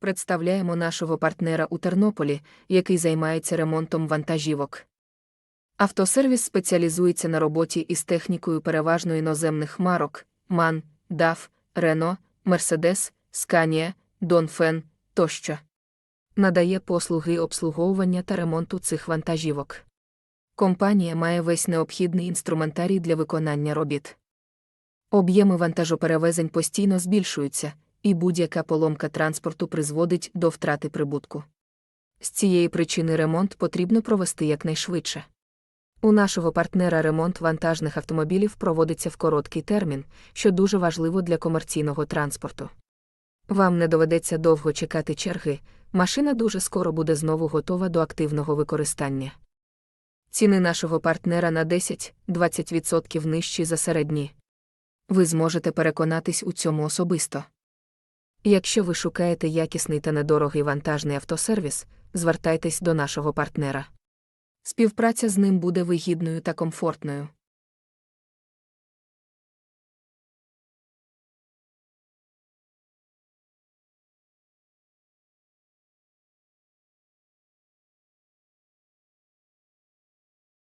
представляємо нашого партнера у Тернополі, який займається ремонтом вантажівок. Автосервіс спеціалізується на роботі із технікою переважно іноземних марок MAN, DAF, Renault, Mercedes, Scania, Dongfeng тощо. Надає послуги обслуговування та ремонту цих вантажівок. Компанія має весь необхідний інструментарій для виконання робіт. Об'єми вантажоперевезень постійно збільшуються, і будь-яка поломка транспорту призводить до втрати прибутку. З цієї причини ремонт потрібно провести якнайшвидше. У нашого партнера ремонт вантажних автомобілів проводиться в короткий термін, що дуже важливо для комерційного транспорту. Вам не доведеться довго чекати черги, машина дуже скоро буде знову готова до активного використання. Ціни нашого партнера на 10-20% нижчі за середні. Ви зможете переконатись у цьому особисто. Якщо ви шукаєте якісний та недорогий вантажний автосервіс, звертайтесь до нашого партнера. Співпраця з ним буде вигідною та комфортною.